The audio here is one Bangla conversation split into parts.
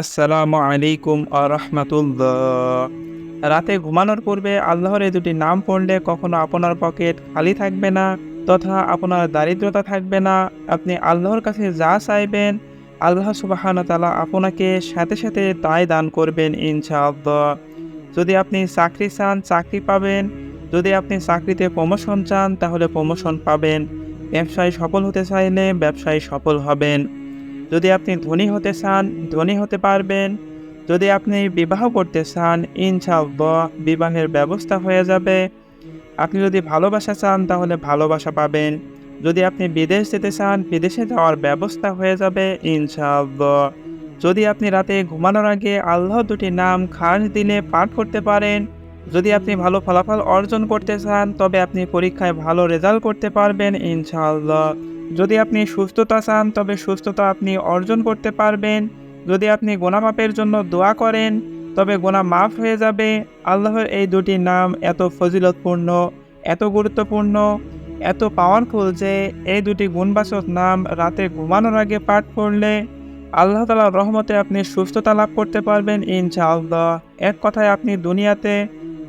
আসসালামু আলাইকুম আরহামাতুল্লাহ রাতে ঘুমানোর পূর্বে আল্লাহর এই দুটি নাম পড়লে কখনো আপনার পকেট খালি থাকবে না, তথা আপনার দারিদ্রতা থাকবে না। আপনি আল্লাহর কাছে যা চাইবেন, আল্লাহ সুবাহান তালা আপনাকে সাথে সাথে তাই দান করবেন ইনশাআল্লাহ। যদি আপনি চাকরি চান, চাকরি পাবেন। যদি আপনি চাকরিতে প্রমোশন চান, তাহলে প্রমোশন পাবেন। ব্যবসায় সফল হতে চাইলে ব্যবসায় সফল হবেন। যদি আপনি ধনী হতে চান, ধনী হতে পারবেন। যদি আপনি বিবাহ করতে চান, ইনশাআল্লাহ বিবাহের ব্যবস্থা হয়ে যাবে। আপনি যদি ভালোবাসা চান, তাহলে ভালোবাসা পাবেন। যদি আপনি বিদেশ যেতে চান, বিদেশে যাওয়ার ব্যবস্থা হয়ে যাবে, ইনশাআল্লাহ। যদি আপনি রাতে ঘুমানোর আগে আল্লাহ দুটি নাম খাস দিনে পাঠ করতে পারেন। যদি আপনি ভালো ফলাফল অর্জন করতে চান, তবে আপনি পরীক্ষায় ভালো রেজাল্ট করতে পারবেন, ইনশাআল্লাহ। যদি আপনি সুস্থতা চান, তবে সুস্থতা আপনি অর্জন করতে পারবেন। যদি আপনি গোনামাপের জন্য দোয়া করেন, তবে গোনা মাফ হয়ে যাবে। আল্লাহর এই দুটি নাম এত ফজিলতপূর্ণ, এত গুরুত্বপূর্ণ, এত পাওয়ারফুল যে এই দুটি গুণবাচক নাম রাতে ঘুমানোর আগে পাঠ করলে আল্লাহ তালার রহমতে আপনি সুস্থতা লাভ করতে পারবেন ইনশাআল্লাহ। এক কথায় আপনি দুনিয়াতে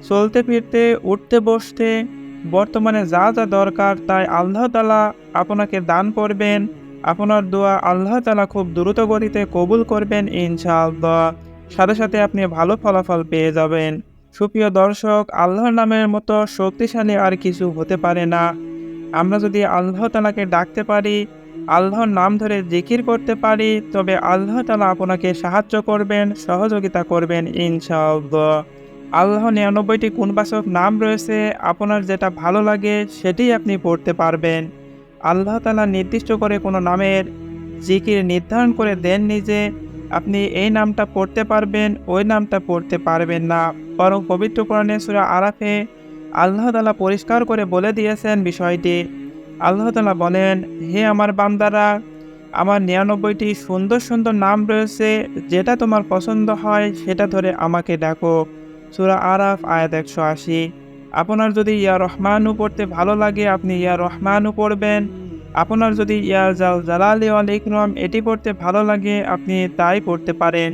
চলতে ফিরতে, উঠতে বসতে বর্তমানে যা যা দরকার তাই আল্লাহ তালা আপনাকে দান করবেন। আপনার দোয়া আল্লাহ তালা খুব দ্রুত গতিতে কবুল করবেন ইনশাআল্লাহ। সাথে সাথে আপনি ভালো ফলাফল পেয়ে যাবেন। সুপ্রিয় দর্শক, আল্লাহর নামের মতো শক্তিশালী আর কিছু হতে পারে না। আমরা যদি আল্লাহ তালাকে ডাকতে পারি, আল্লাহর নাম ধরে জিকির করতে পারি, তবে আল্লাহ তালা আপনাকে সাহায্য করবেন, সহযোগিতা করবেন ইনশাআল্লাহ। আল্লাহ নিরানব্বইটি গুণবাচক নাম রয়েছে, আপনার যেটা ভালো লাগে সেটাই আপনি পড়তে পারবেন। আল্লাহ তালা নির্দিষ্ট করে কোনো নামের জিকির নির্ধারণ করে দেননি যে আপনি এই নামটা পড়তে পারবেন, ওই নামটা পড়তে পারবেন না। বরং পবিত্র কোরআনে সুরা আরাফে আল্লাহ তালা পরিষ্কার করে বলে দিয়েছেন বিষয়টি। আল্লাহ তালা বলেন, হে আমার বান্দারা, আমার নিরানব্বইটি সুন্দর সুন্দর নাম রয়েছে, যেটা তোমার পছন্দ হয় সেটা ধরে আমাকে ডাকো। সুরা আরাফ, আয়াত একশো আশি। আপনার যদি ইয়া রহমানু পড়তে ভালো লাগে, আপনি ইয়া রহমানু পড়বেন। আপনার যদি ইয়া জাল জালালি আল ইকরম এটি পড়তে ভালো লাগে, আপনি তাই পড়তে পারেন।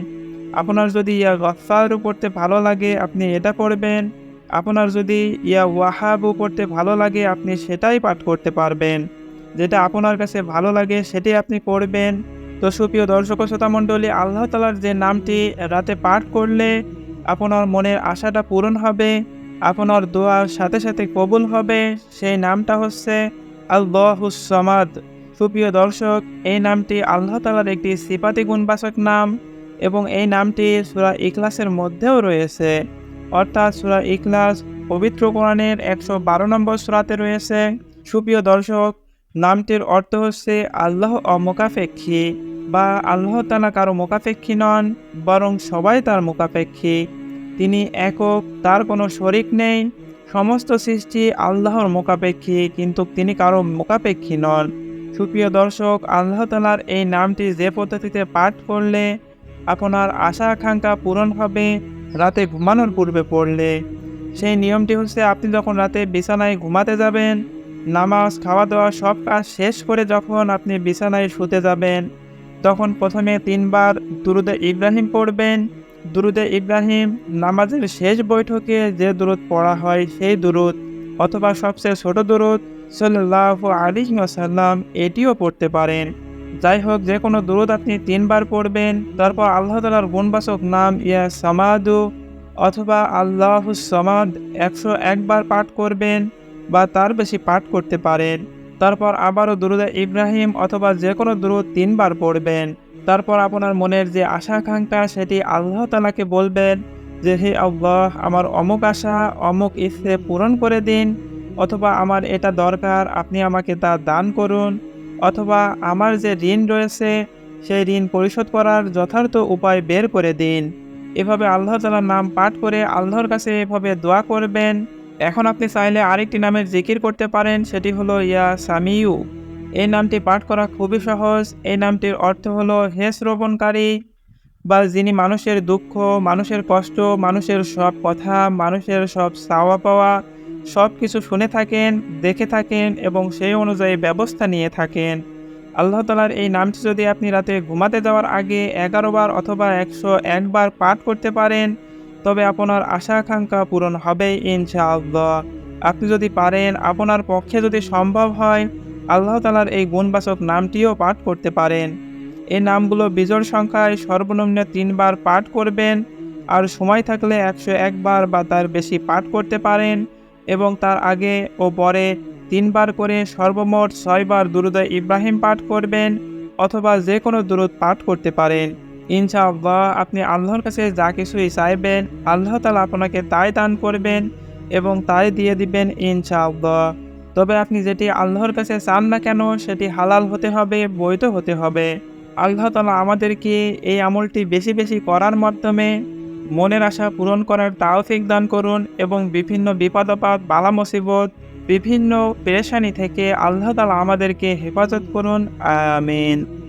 আপনার যদি ইয়া গফারু পড়তে ভালো লাগে, আপনি এটা পড়বেন। আপনার যদি ইয়া ওয়াহাবু পড়তে ভালো লাগে, আপনি সেটাই পাঠ করতে পারবেন। যেটা আপনার কাছে ভালো লাগে সেটাই আপনি পড়বেন। তো সুপ্রিয় দর্শক শ্রোতা মণ্ডলী আল্লাহ তালার যে নামটি রাতে পাঠ করলে আপনার মনের আশাটা পূরণ হবে, আপনার দোয়ার সাথে সাথে কবুল হবে। সেই নামটা হচ্ছে আল্লাহুসমাদ সুপ্রিয় দর্শক, এই নামটি আল্লাহ তালার একটি সিপাতি গুণবাচক নাম এবং এই নামটি সুরা ইখলাসের মধ্যেও রয়েছে। অর্থাৎ সুরা ইখলাস পবিত্র কোরআনের একশো বারো নম্বর সুরাতে রয়েছে। সুপ্রিয় দর্শক, নামটির অর্থ হচ্ছে আল্লাহ অমোকাপেক্ষী বা আল্লাহ তালা কারও মোকাপেক্ষী নন, বরং সবাই তার মোকাপেক্ষী তিনি একক, তার কোনো শরিক নেই। সমস্ত সৃষ্টি আল্লাহর মোকাপেক্ষী কিন্তু তিনি কারও মোকাপেক্ষী নন। সুপ্রিয় দর্শক, আল্লাহ তালার এই নামটি যে পদ্ধতিতে পাঠ করলে আপনার আশা আকাঙ্ক্ষা পূরণ হবে, রাতে ঘুমানোর পূর্বে পড়লে। সেই নিয়মটি হচ্ছে, আপনি যখন রাতে বিছানায় ঘুমাতে যাবেন, নামাজ খাওয়া দাওয়া সব কাজ শেষ করে যখন আপনি বিছানায় শুতে যাবেন তখন প্রথমে তিনবার দুরুদে ইব্রাহিম পড়বেন। দুরুদে ইব্রাহিম নামাজের শেষ বৈঠকে যে দুরুদ পড়া হয় সেই দুরুদ, অথবা সবচেয়ে ছোট দুরুদ সাল্লাহ আলী সাল্লাম এটিও পড়তে পারেন। যাই হোক যে কোনো দুরুদ আপনি তিনবার পড়বেন। তারপর আল্লাহ তালার গুণবাচক নাম ইয়া সামাদু, অথবা আল্লাহ সমাদ একশো একবার পাঠ করবেন বা তার বেশি পাঠ করতে পারেন। তারপর আবারও দুরুদে ইব্রাহিম অথবা যে কোনো দুরুদ তিনবার পড়বেন। তারপর আপনার মনের যে আশা আকাঙ্ক্ষা সেটি আল্লাহ তালাকে বলবেন যে, হে আল্লাহ, আমার অমুক আশা, অমুক ইচ্ছে পূরণ করে দিন। অথবা আমার এটা দরকার, আপনি আমাকে তা দান করুন। অথবা আমার যে ঋণ রয়েছে, সেই ঋণ পরিশোধ করার যথার্থ উপায় বের করে দিন। এভাবে আল্লাহ তালার নাম পাঠ করে আল্লাহর কাছে এভাবে দোয়া করবেন। এখন আপনি চাইলে আরেকটি নামের জিকির করতে পারেন, সেটি হলো ইয়া সামিউ। এই নামটি পাঠ করা খুবই সহজ। এই নামটির অর্থ হলো হে শ্রবণকারী, বা যিনি মানুষের দুঃখ, মানুষের কষ্ট, মানুষের সব কথা, মানুষের সব চাওয়া পাওয়া, সব কিছু শুনে থাকেন, দেখে থাকেন এবং সেই অনুযায়ী ব্যবস্থা নিয়ে থাকেন। আল্লাহ তালার এই নামটি যদি আপনি রাতে ঘুমাতে যাওয়ার আগে এগারো বার অথবা একশো একবার পাঠ করতে পারেন তবে আপনার আশা আকাঙ্ক্ষা পূরণ হবেই ইনশাআল্লাহ। আপনি যদি পারেন, আপনার পক্ষে যদি সম্ভব হয়, আল্লাহ তালার এই গুণবাচক নামটিও পাঠ করতে পারেন। এই নামগুলো বিজোড় সংখ্যায় সর্বনিম্ন তিনবার পাঠ করবেন আর সময় থাকলে একশো একবার বা তার বেশি পাঠ করতে পারেন এবং তার আগে ও পরে তিনবার করে সর্বমোট ছয়বার দুরুদ ইব্রাহিম পাঠ করবেন অথবা যে কোনো দুরুদ পাঠ করতে পারেন। ইনশাআল্লাহ, আপনি আল্লাহর কাছে যা কিছুই চাইবেন, আল্লাহ তালা আপনাকে তাই দান করবেন এবং তাই দিয়ে দিবেন ইনশাআল্লাহ। তবে আপনি যেটি আল্লাহর কাছে চান না কেন, সেটি হালাল হতে হবে, বৈধ হতে হবে। আল্লাহ তালা আমাদেরকে এই আমলটি বেশি বেশি করার মাধ্যমে মনের আশা পূরণ করার তাওফিক দান করুন এবং বিভিন্ন বিপদাপাত বালা মুসিবত, বিভিন্ন পেরেশানি থেকে আল্লাহ তালা আমাদেরকে হেফাজত করুন। আমিন।